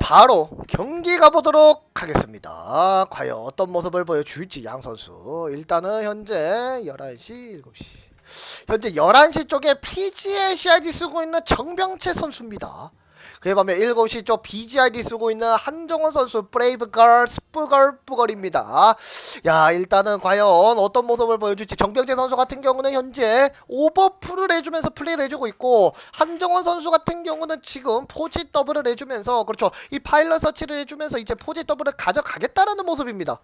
바로 경기 가보도록 하겠습니다. 과연 어떤 모습을 보여줄지 양 선수. 일단은 현재 11시, 7시. 현재 11시 쪽에 PGA CID 쓰고 있는 정병채 선수입니다. 그에 반면 7시 쪽 BGID 쓰고 있는 한정원 선수 브레이브걸 스프걸 뿌걸입니다. 야 일단은 과연 어떤 모습을 보여줄지 정병재 선수 같은 경우는 현재 오버풀을 해주면서 플레이를 해주고 있고 한정원 선수 같은 경우는 지금 포지 더블을 해주면서 그렇죠 이 파일럿 서치를 해주면서 이제 포지 더블을 가져가겠다라는 모습입니다.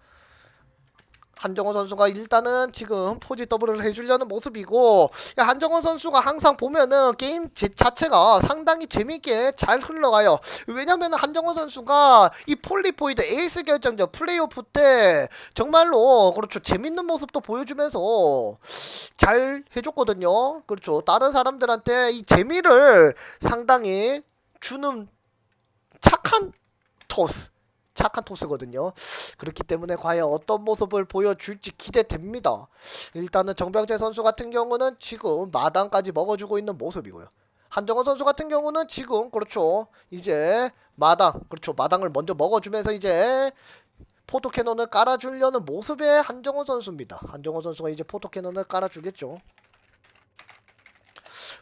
한정원 선수가 일단은 지금 포지 더블을 해주려는 모습이고 야, 한정원 선수가 항상 보면은 게임 제, 자체가 상당히 재밌게 잘 흘러가요. 왜냐면 한정원 선수가 이 폴리포이드 에이스 결정전 플레이오프 때 정말로 그렇죠 재밌는 모습도 보여주면서 잘 해줬거든요. 그렇죠 다른 사람들한테 이 재미를 상당히 주는 착한 토스. 착한 토스거든요. 그렇기 때문에 과연 어떤 모습을 보여줄지 기대됩니다. 일단은 정병재 선수 같은 경우는 지금 마당까지 먹어주고 있는 모습이고요. 한정원 선수 같은 경우는 지금 그렇죠. 이제 마당 그렇죠. 마당을 먼저 먹어주면서 이제 포토캐논을 깔아주려는 모습의 한정원 선수입니다. 한정원 선수가 이제 포토캐논을 깔아주겠죠.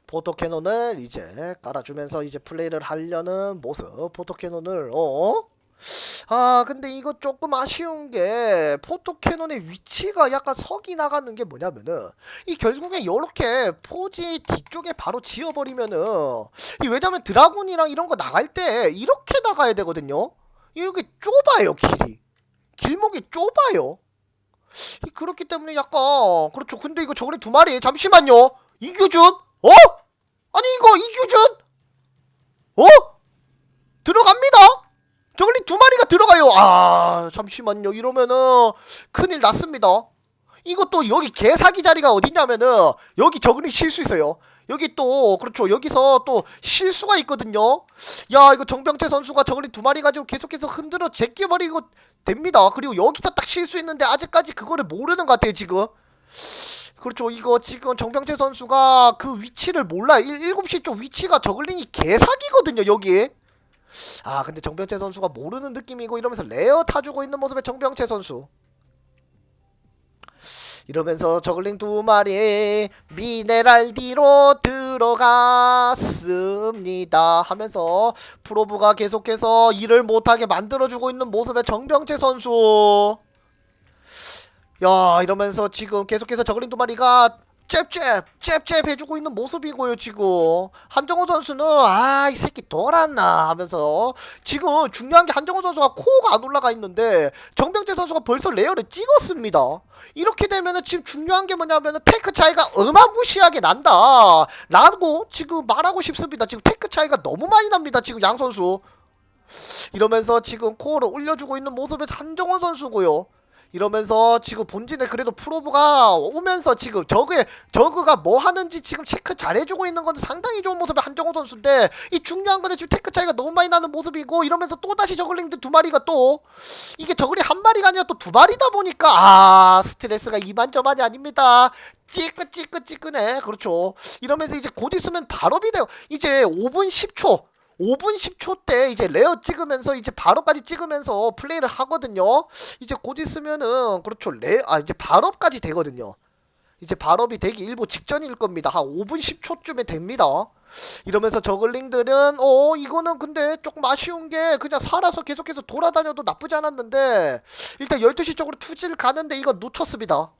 포토캐논을 이제 깔아주면서 이제 플레이를 하려는 모습. 포토캐논을 어? 아 근데 이거 조금 아쉬운 게 포토캐논의 위치가 약간 석이 나가는 게 뭐냐면은 이 결국에 이렇게 포지 뒤쪽에 바로 지어버리면은 이 왜냐면 드라군이랑 이런 거 나갈 때 이렇게 나가야 되거든요. 이렇게 좁아요 길이. 길목이 좁아요. 이 그렇기 때문에 약간 그렇죠. 근데 이거 저거리 두 마리 잠시만요. 이규준? 어? 아니 이거 이규준? 어? 들어갑니다 저글링 두 마리가 들어가요. 아 잠시만요. 이러면은 큰일 났습니다. 이것도 여기 개사기 자리가 어디냐면은 여기 저글링 쉴 수 있어요. 여기 또 그렇죠. 여기서 또쉴 수가 있거든요. 야 이거 정병태 선수가 저글링 두 마리 가지고 계속해서 흔들어 제껴버리고 됩니다. 그리고 여기서 딱 있는데 아직까지 그거를 모르는 것 같아요 지금. 그렇죠. 이거 지금 정병재 선수가 그 위치를 몰라요. 7, 7시 쪽 위치가 저글링이 개사기거든요 여기. 아 근데 정병채 선수가 모르는 느낌이고 이러면서 레어 타주고 있는 모습의 정병채 선수. 이러면서 저글링 두 마리 미네랄디로 들어갔습니다 하면서 프로브가 계속해서 일을 못하게 만들어주고 있는 모습의 정병채 선수. 야 이러면서 지금 계속해서 저글링 두 마리가 잽잽 잽잽 해주고 있는 모습이고요 지금. 한정호 선수는 아 이 새끼 돌았나 하면서 지금 중요한 게 한정호 선수가 코어가 안 올라가 있는데 정병재 선수가 벌써 레어를 찍었습니다. 이렇게 되면은 지금 중요한 게 뭐냐면은 테크 차이가 어마무시하게 난다. 라고 지금 말하고 싶습니다. 지금 테크 차이가 너무 많이 납니다 지금 양 선수. 이러면서 지금 코어를 올려주고 있는 모습의 한정원 선수고요 이러면서 지금 본진에 그래도 프로브가 오면서 지금 저그에 저그가 뭐 하는지 지금 체크 잘해주고 있는 건데 상당히 좋은 모습의 한정호 선수인데 이 중요한 거는 지금 테크 차이가 너무 많이 나는 모습이고 이러면서 또 다시 저글링들 두 마리가 또 이게 저글이 한 마리가 아니라 또 두 마리다 보니까 아 스트레스가 이만저만이 아닙니다. 찌끄찌끄찌끄네 그렇죠. 이러면서 이제 곧 있으면 발업이 돼요. 이제 5분 10초 5분 10초 때 이제 레어 찍으면서 이제 바로까지 찍으면서 플레이를 하거든요. 이제 곧 있으면은 그렇죠. 레, 아 이제 발업까지 되거든요. 이제 발업이 되기 일보 직전일 겁니다. 한 5분 10초쯤에 됩니다. 이러면서 저글링들은 어 이거는 근데 조금 아쉬운 게 그냥 살아서 계속해서 돌아다녀도 나쁘지 않았는데 일단 12시 쪽으로 투지를 가는데 이거 놓쳤습니다.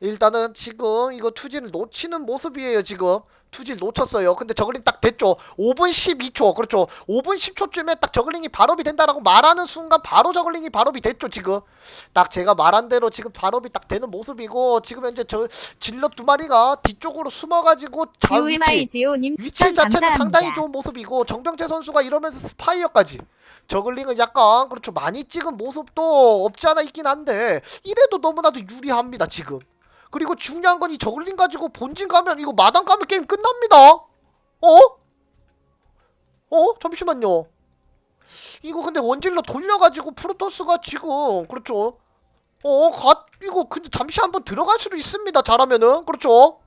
일단은 지금 이거 투지를 놓치는 모습이에요 지금 투지를 놓쳤어요. 근데 저글링 딱 됐죠. 5분 12초. 그렇죠. 5분 10초쯤에 딱 저글링이 발업이 된다라고 말하는 순간 바로 저글링이 발업이 됐죠 지금. 딱 제가 말한 대로 지금 발업이 딱 되는 모습이고 지금 현재 저 질럿 두 마리가 뒤쪽으로 숨어 가지고 자 위치 위치 자체는. 상당히 좋은 모습이고 정병재 선수가 이러면서 스파이어까지. 저글링은 약간 그렇죠. 많이 찍은 모습도 없지 않아 있긴 한데 이래도 너무나도 유리합니다 지금 그리고 중요한 건 이 저글링 가지고 본진 가면 이거 마당 가면 게임 끝납니다 어? 어? 잠시만요 이거 근데 원질로 돌려가지고 프로토스가 지금 그렇죠 어? 가 이거 근데 잠시 한번 들어갈 수도 있습니다 잘하면은 그렇죠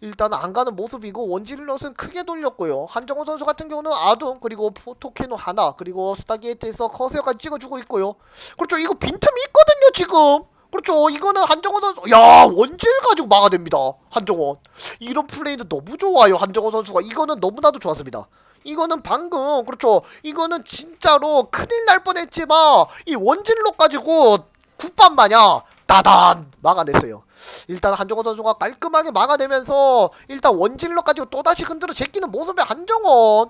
일단 안 가는 모습이고 원질럿은 크게 돌렸고요. 한정호 선수 같은 경우는 아둔 그리고 포토캐노 하나 그리고 스타게이트에서 커세어까지 찍어주고 있고요. 그렇죠. 이거 빈틈이 있거든요 지금. 그렇죠. 이거는 한정호 선수 야 원질 가지고 막아냅니다. 한정원 이런 플레이는 너무 좋아요. 한정호 선수가 이거는 너무나도 좋았습니다. 이거는 방금 그렇죠. 이거는 진짜로 큰일 날 뻔했지만 이 원질럿 가지고 국밥 마냥 따단 막아냈어요. 일단 한정원 선수가 깔끔하게 막아내면서 일단 원질럿 가지고 또다시 흔들어 제끼는 모습의 한정원.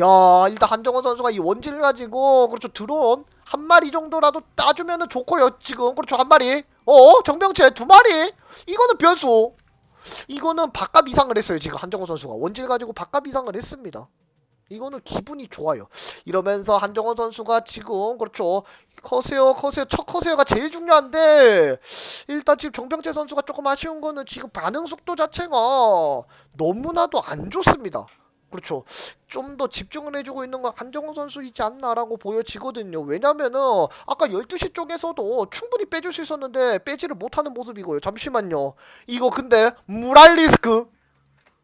야 일단 한정원 선수가 이 원질 가지고 그렇죠 드론 한 마리 정도라도 따주면은 좋고요 지금. 그렇죠 한 마리. 어 정병채 두 마리. 이거는 변수. 이거는 밥값 이상을 했어요 지금 한정원 선수가. 원질 가지고 밥값 이상을 했습니다. 이거는 기분이 좋아요. 이러면서 한정원 선수가 지금 그렇죠 커세어 커세어 첫 커세어가 제일 중요한데 일단 지금 정병채 선수가 조금 아쉬운 거는 지금 반응 속도 자체가 너무나도 안 좋습니다 그렇죠 좀 더 집중을 해주고 있는 건 한정호 선수이지 않나라고 보여지거든요. 왜냐면은 아까 12시 쪽에서도 충분히 빼줄 수 있었는데 빼지를 못하는 모습이고요. 잠시만요. 이거 근데 무랄리스크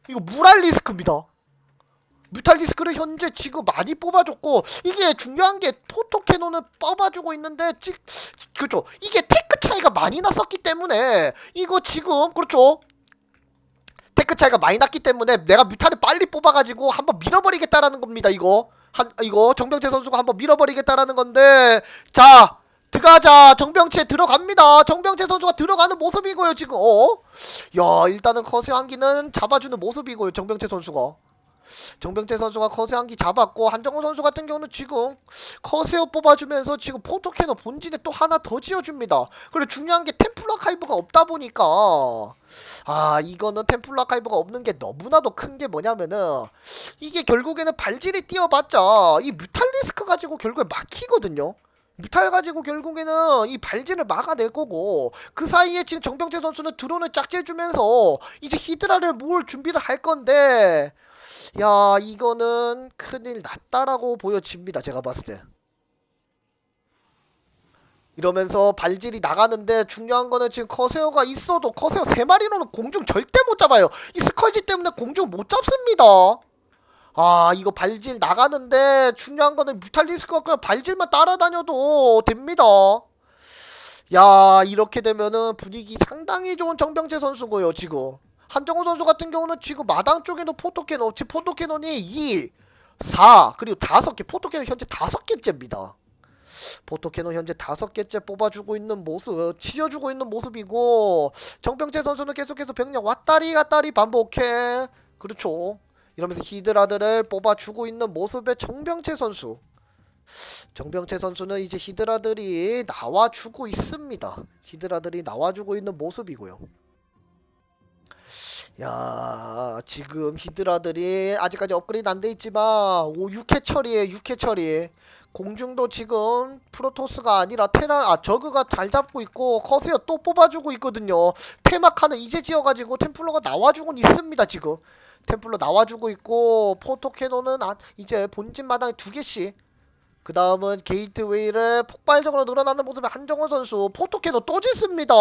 이거 무랄리스크입니다. 뮤탈리스크를 현재 지금 많이 뽑아줬고 이게 중요한 게 포토캐논을 뽑아주고 있는데 지, 그렇죠 이게 테크 차이가 많이 났었기 때문에 이거 지금 그렇죠 테크 차이가 많이 났기 때문에 내가 뮤타를 빨리 뽑아가지고 한번 밀어버리겠다라는 겁니다. 이거 한 이거 정병채 선수가 한번 밀어버리겠다라는 건데 자 들어가자 정병채 들어갑니다. 정병채 선수가 들어가는 모습이고요 지금 어? 야 일단은 커세 한기는 잡아주는 모습이고요 정병채 선수가 정병채 선수가 커세 한기 잡았고 한정호 선수 같은 경우는 지금 커세어 뽑아주면서 지금 포토캐너 본진에 또 하나 더 지어줍니다. 그리고 중요한 게 템플러 카이브가 없다 보니까 아 이거는 템플러 카이브가 없는 게 너무나도 큰 게 뭐냐면은 이게 결국에는 발질이 뛰어봤자 이 뮤탈리스크 가지고 결국에 막히거든요. 뮤탈 가지고 결국에는 이 발진을 막아낼 거고 그 사이에 지금 정병재 선수는 드론을 짝재주면서 이제 히드라를 모을 준비를 할 건데 야 이거는 큰일 났다라고 보여집니다 제가 봤을 때. 이러면서 발질이 나가는데 중요한 거는 지금 커세어가 있어도 커세어 세 마리로는 공중 절대 못 잡아요. 이 스컬지 때문에 공중 못 잡습니다. 아 이거 발질 나가는데 중요한 거는 뮤탈리스크가 그냥 발질만 따라다녀도 됩니다. 야 이렇게 되면은 분위기 상당히 좋은 정병재 선수고요 지금 한정호 선수 같은 경우는 지금 마당 쪽에도 포토캐논 지금 포토캐논이 2 4 그리고 5개 포토캐논 현재 5개째입니다 포토캐논 현재 다섯 개째 뽑아주고 있는 모습, 치어주고 있는 모습이고 정병재 선수는 계속해서 병력 왔다리 갔다리 반복해. 그렇죠. 이러면서 히드라들을 뽑아주고 있는 모습의 정병채 선수. 정병채 선수는 이제 히드라들이 나와주고 있습니다. 히드라들이 나와주고 있는 모습이고요. 야 지금 히드라들이 아직까지 업그레이드 안 돼 있지만 오 6회 처리에 6회 처리 공중도 지금 프로토스가 아니라 테라 아 저그가 잘 잡고 있고 커세어 또 뽑아주고 있거든요. 테마카는 이제 지어가지고 템플러가 나와주곤 있습니다 지금. 템플러 나와주고 있고 포토캐논은 아, 이제 본진 마당에 두 개씩 그 다음은 게이트웨이를 폭발적으로 늘어나는 모습의 한정원 선수 포토캐논 또 짓습니다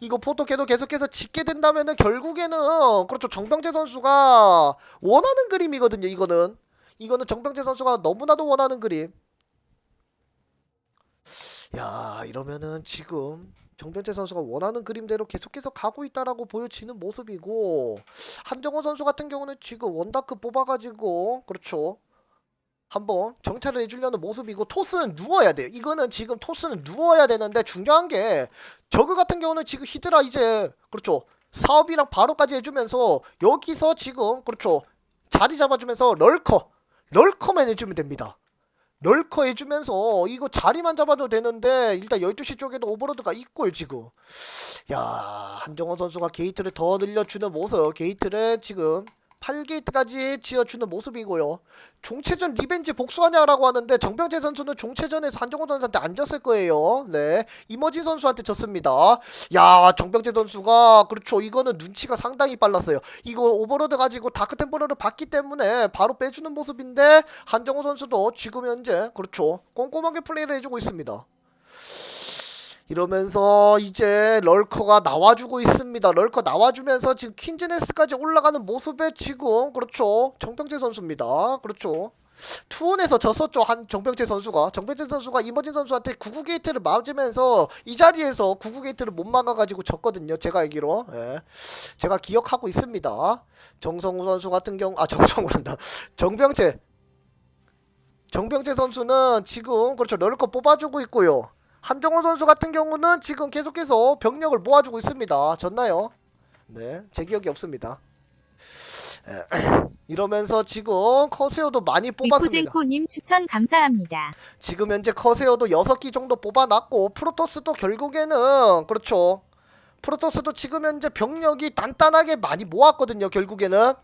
이거 포토캐논 계속해서 짓게 된다면은 결국에는 그렇죠 정병재 선수가 원하는 그림이거든요 이거는 이거는 정병재 선수가 너무나도 원하는 그림. 야 이러면은 지금 정병재 선수가 원하는 그림대로 계속해서 가고 있다라고 보여지는 모습이고 한정호 선수 같은 경우는 지금 원다크 뽑아가지고 그렇죠. 한번 정찰을 해주려는 모습이고 토스는 누워야 돼요. 이거는 지금 토스는 누워야 되는데 중요한 게 저그 같은 경우는 지금 히드라 이제 그렇죠. 사업이랑 바로까지 해주면서 여기서 지금 그렇죠. 자리 잡아주면서 럴커 럴커만 해주면 됩니다. 럴커 해주면서 이거 자리만 잡아도 되는데 일단 12시 쪽에도 오버로드가 있고요 지금 야 한정원 선수가 게이트를 더 늘려주는 모습 게이트를 지금 8게이트까지 지어주는 모습이고요. 종체전 리벤지 복수하냐라고 하는데 정병재 선수는 종체전에서 한정원 선수한테 안 졌을 거예요. 네 이머진 선수한테 졌습니다. 야 정병재 선수가 그렇죠. 이거는 눈치가 상당히 빨랐어요. 이거 오버로드 가지고 다크 템포러를 받기 때문에 바로 빼주는 모습인데 한정호 선수도 지금 현재 그렇죠. 꼼꼼하게 플레이를 해주고 있습니다 이러면서 이제 럴커가 나와주고 있습니다. 럴커 나와주면서 지금 퀸즈네스까지 올라가는 모습에 지금 그렇죠. 정병재 선수입니다. 그렇죠. 투혼에서 졌었죠 한 정병재 선수가 정병재 선수가 이머진 선수한테 구구 게이트를 맞으면서 이 자리에서 구구 게이트를 못 막아가지고 졌거든요 제가 알기로 예. 제가 기억하고 있습니다 정성우 선수 같은 경우 아 정성우란다 정병재 정병재 선수는 지금 그렇죠 럴커 뽑아주고 있고요 한정호 선수 같은 경우는 지금 계속해서 병력을 모아주고 있습니다 졌나요? 네 제 기억이 없습니다 에, 이러면서 지금 커세어도 많이 뽑았습니다 위쿠젠코님 추천 감사합니다. 지금 현재 커세어도 6기 정도 뽑아놨고 프로토스도 결국에는 그렇죠 프로토스도 지금 현재 병력이 단단하게 많이 모았거든요 결국에는.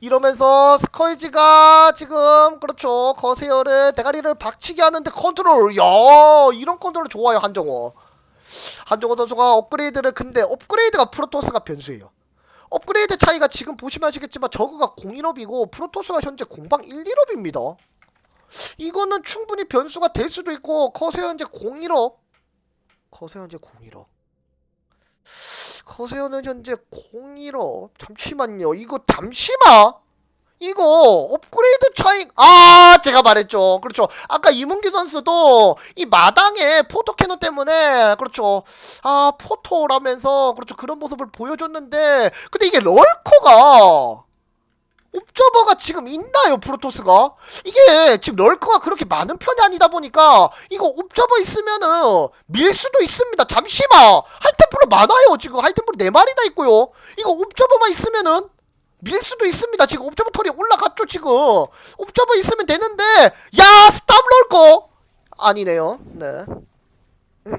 이러면서 스컬지가 지금 그렇죠 커세어를 대가리를 박치게 하는데 컨트롤 야 이런 컨트롤 좋아요 한정호. 한정호 선수가 업그레이드를 근데 업그레이드가 프로토스가 변수예요. 업그레이드 차이가 지금 보시면 아시겠지만 저그가 01업이고 프로토스가 현재 공방 1, 1업입니다. 이거는 충분히 변수가 될 수도 있고 커세어 현재 01억 커세어 현재 01억 커세어는 현재 01억 잠시만요. 이거 잠시만 이거 업그레이드 차이 아 제가 말했죠. 그렇죠. 아까 이문기 선수도 이 마당에 포토 캐논 때문에 그렇죠. 아 포토라면서 그렇죠. 그런 모습을 보여줬는데 근데 이게 럴커가 옵저버가 지금 있나요 프로토스가? 이게 지금 럴커가 그렇게 많은 편이 아니다 보니까 이거 옵저버 있으면은 밀 수도 있습니다. 잠시만! 하이템플러 많아요 지금. 하이템플러 4마리나 있고요. 이거 옵저버만 있으면은 밀 수도 있습니다. 지금 옵저버 털이 올라갔죠 지금. 옵저버 있으면 되는데 야 스탑 럴커! 아니네요. 네. 음,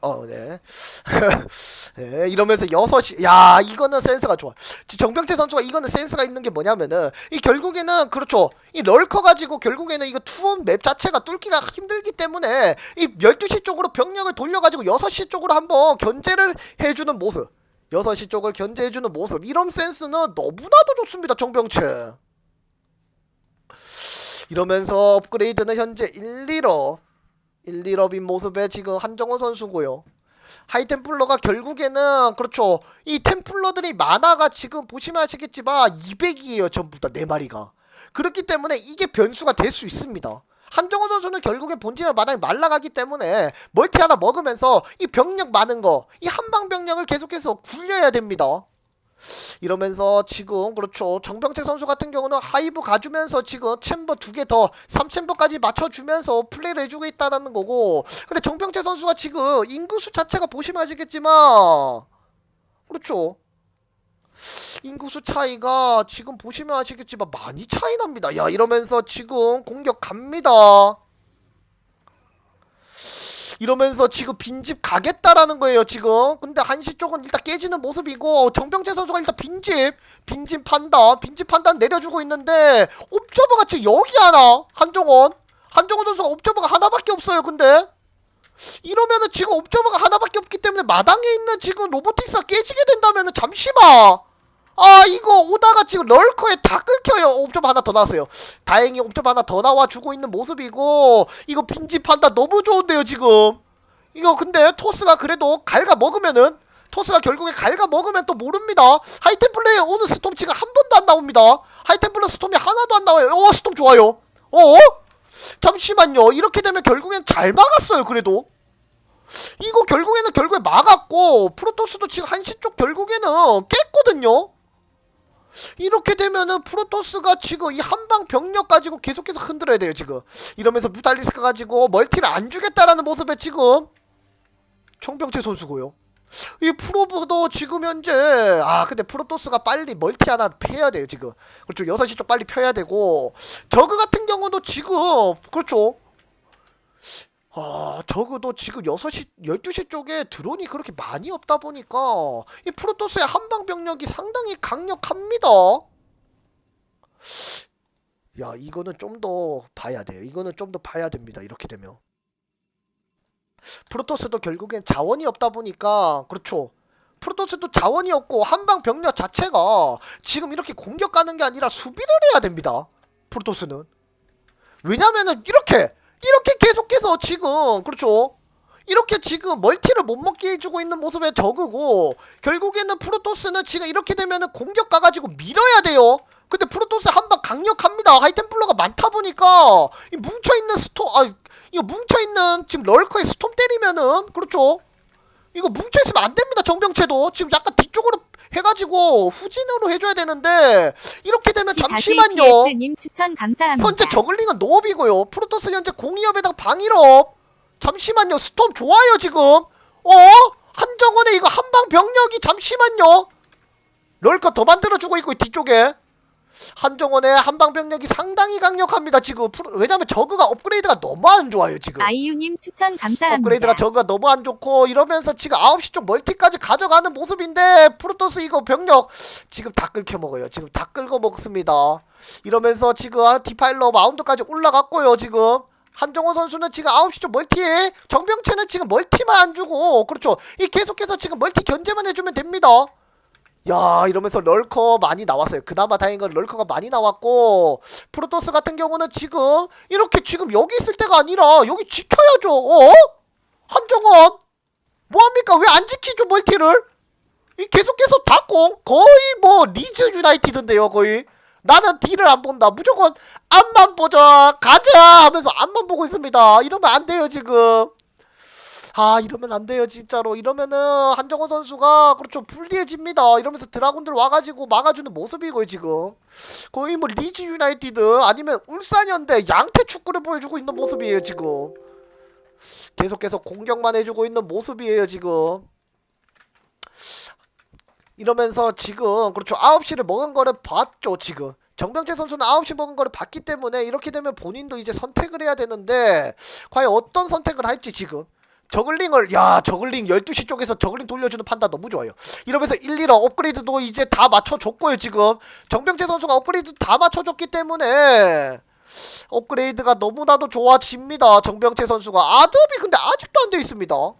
어, 네. 네, 이러면서 6시, 야, 이거는 센스가 좋아. 지- 정병재 선수가 이거는 센스가 있는 게 뭐냐면은, 이 결국에는, 그렇죠. 이 럴커 가지고 결국에는 이거 투원 맵 자체가 뚫기가 힘들기 때문에, 이 12시 쪽으로 병력을 돌려가지고 6시 쪽으로 한번 견제를 해주는 모습. 6시 쪽을 견제해주는 모습. 이런 센스는 너무나도 좋습니다, 정병채. 이러면서 업그레이드는 현재 1, 1업. 1, 1업인 모습에 지금 한정원 선수고요. 하이템플러가 결국에는 그렇죠. 이 템플러들이 만화가 지금 보시면 아시겠지만 200이에요. 전부 다 4마리가. 그렇기 때문에 이게 변수가 될 수 있습니다. 한정호 선수는 결국에 본진을 마당에 말라가기 때문에 멀티 하나 먹으면서 이 병력 많은 거, 이 한방 병력을 계속해서 굴려야 됩니다. 이러면서 지금 그렇죠. 정병채 선수 같은 경우는 하이브 가주면서 지금 챔버 두 개 더 3챔버까지 맞춰주면서 플레이를 해주고 있다라는 거고. 근데 정병채 선수가 지금 인구수 자체가 보시면 아시겠지만 그렇죠. 인구수 차이가 지금 보시면 아시겠지만 많이 차이 납니다. 야 이러면서 지금 공격 갑니다 이러면서 지금 빈집 가겠다라는 거예요 지금. 근데 한시 쪽은 일단 깨지는 모습이고 정병재 선수가 일단 빈집 빈집 판단 빈집 판단 내려주고 있는데 옵저버가 지금 여기 하나? 한정원? 한정원 선수가 옵저버가 하나밖에 없어요 근데. 이러면은 지금 옵저버가 하나밖에 없기 때문에 마당에 있는 지금 로보틱스가 깨지게 된다면은 잠시만 아 이거 오다가 지금 럴커에 다 끊겨요. 옵저버 하나 더 나왔어요. 다행히 옵저버 하나 더 나와주고 있는 모습이고 이거 빈집 판단 너무 좋은데요 지금. 이거 근데 토스가 그래도 갈가 먹으면은 토스가 결국에 갈가 먹으면 또 모릅니다. 하이템 플레이 오는 스톰 지금 한 번도 안 나옵니다. 하이템 플러 스톰이 하나도 안 나와요. 어 스톰 좋아요. 어? 잠시만요. 이렇게 되면 결국엔 잘 막았어요 그래도. 이거 결국에는 결국에 막았고 프로토스도 지금 한시 쪽 결국에는 깼거든요 이렇게 되면은 프로토스가 지금 이 한방 병력 가지고 계속해서 흔들어야 돼요 지금. 이러면서 뮤탈리스크 가지고 멀티를 안 주겠다라는 모습에 지금 청병채 선수고요. 이 프로브도 지금 현재 아 근데 프로토스가 빨리 멀티 하나 패야 돼요 지금. 그렇죠. 6시 쪽 빨리 펴야 되고. 저그 같은 경우도 지금 그렇죠 아, 저그도 지금 6시, 12시 쪽에 드론이 그렇게 많이 없다 보니까 이 프로토스의 한방 병력이 상당히 강력합니다. 야, 이거는 좀 더 봐야 돼요. 이거는 좀 더 봐야 됩니다. 이렇게 되면. 프로토스도 결국엔 자원이 없다 보니까 그렇죠. 프로토스도 자원이 없고 한방 병력 자체가 지금 이렇게 공격 가는 게 아니라 수비를 해야 됩니다. 프로토스는. 왜냐면은 이렇게 이렇게 계속해서 지금 그렇죠 이렇게 지금 멀티를 못 먹게 해주고 있는 모습에 저그고 결국에는 프로토스는 지금 이렇게 되면은 공격 가가지고 밀어야 돼요. 근데 프로토스 한 방 강력합니다. 하이템플러가 많다 보니까 이 뭉쳐있는 스톰 아 이거 뭉쳐있는 지금 럴커에 스톰 때리면은 그렇죠. 이거 뭉쳐있으면 안 됩니다. 정병채도 지금 약간 뒤쪽으로 해가지고 후진으로 해줘야 되는데 이렇게 되면 잠시만요. 현재 저글링은 노업이고요. 프로토스 현재 공이업에다가 방일업. 잠시만요. 스톰 좋아요 지금. 어? 한정원에 이거 한방 병력이 잠시만요. 럴커 더 만들어주고 있고 뒤쪽에. 한정원의 한방 병력이 상당히 강력합니다 지금. 왜냐면 저그가 업그레이드가 너무 안 좋아요 지금. 아이유님 추천 감사합니다. 업그레이드가 저그가 너무 안 좋고 이러면서 지금 9시 쪽 멀티까지 가져가는 모습인데 프로토스 이거 병력 지금 다 끓여 먹어요. 지금 다 끌고 먹습니다. 이러면서 지금 디파일러 마운드까지 올라갔고요. 지금 한정호 선수는 지금 9시 쪽 멀티에 정병채는 지금 멀티만 안 주고 그렇죠. 이 계속해서 지금 멀티 견제만 해주면 됩니다. 야 이러면서 럴커 많이 나왔어요. 그나마 다행인 건 럴커가 많이 나왔고 프로토스 같은 경우는 지금 이렇게 지금 여기 있을 때가 아니라 여기 지켜야죠. 어? 한정원 뭐합니까? 왜 안 지키죠 멀티를? 이 계속해서 닫고 거의 뭐 리즈 유나이티드인데요 거의 나는 딜을 안 본다 무조건 앞만 보자 가자 하면서 앞만 보고 있습니다 이러면 안 돼요 지금 아 이러면 안 돼요 진짜로. 이러면은 한정원 선수가 그렇죠 불리해집니다. 이러면서 드라군들 와가지고 막아주는 모습이고요 지금 거의 뭐 리즈 유나이티드 아니면 울산현대 양태 축구를 보여주고 있는 모습이에요 지금. 계속해서 공격만 해주고 있는 모습이에요 지금. 이러면서 지금 그렇죠 9시를 먹은 거를 봤죠 지금. 정병재 선수는 9시 먹은 거를 봤기 때문에 이렇게 되면 본인도 이제 선택을 해야 되는데 과연 어떤 선택을 할지 지금 저글링을 야 저글링 12시 쪽에서 저글링 돌려주는 판단 너무 좋아요 이러면서 1, 1어 업그레이드도 이제 다 맞춰줬고요 지금 정병재 선수가 업그레이드 다 맞춰줬기 때문에 업그레이드가 너무나도 좋아집니다 정병재 선수가 아드업이 근데 아직도 안 돼 있습니다 어?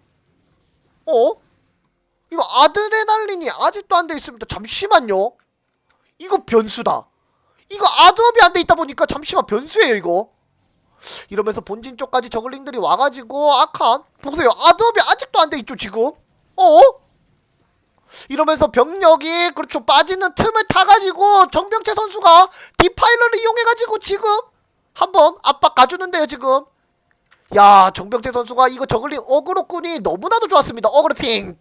이거 아드레날린이 아직도 안 돼 있습니다. 잠시만요. 이거 변수다. 이거 아드업이 안 돼 있다 보니까 잠시만 변수예요 이거. 이러면서 본진 쪽까지 저글링들이 와가지고 아칸 보세요 아드업이 아직도 안 돼 있죠 지금. 어? 이러면서 병력이 그렇죠 빠지는 틈을 타가지고 정병채 선수가 디파일러를 이용해가지고 지금 한번 압박 가주는데요 지금. 야 정병채 선수가 이거 저글링 어그로꾼이 너무나도 좋았습니다. 어그로 핑퐁.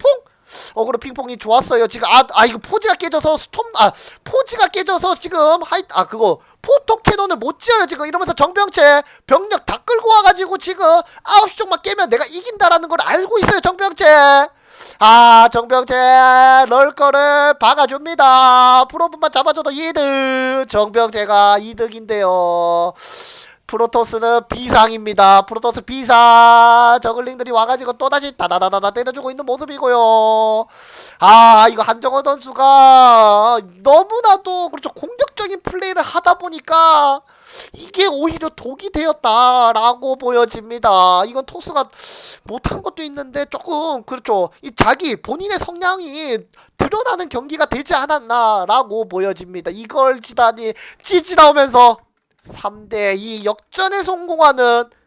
어그로 핑퐁이 좋았어요. 지금 아, 아 이거 포즈가 깨져서 스톰 아 포즈가 깨져서 지금 하이 아 그거 포토 캐논을 못 지어요 지금 이러면서 정병채 병력 다 끌고 와가지고 지금 아홉 시 쪽만 깨면 내가 이긴다라는 걸 알고 있어요 정병채. 아 정병채 럴거를 박아줍니다. 프로분만 잡아줘도 이득. 정병채가 이득인데요. 프로토스는 비상입니다. 프로토스 비상. 저글링들이 와가지고 또다시 다다다다다 때려주고 있는 모습이고요. 아 이거 한정원 선수가 너무나도 그렇죠 공격적인 플레이를 하다 보니까 이게 오히려 독이 되었다라고 보여집니다. 이건 토스가 못한 것도 있는데 조금 그렇죠 이 자기 본인의 성향이 드러나는 경기가 되지 않았나라고 보여집니다. 이걸 찌지 나오면서 3대2 역전에 성공하는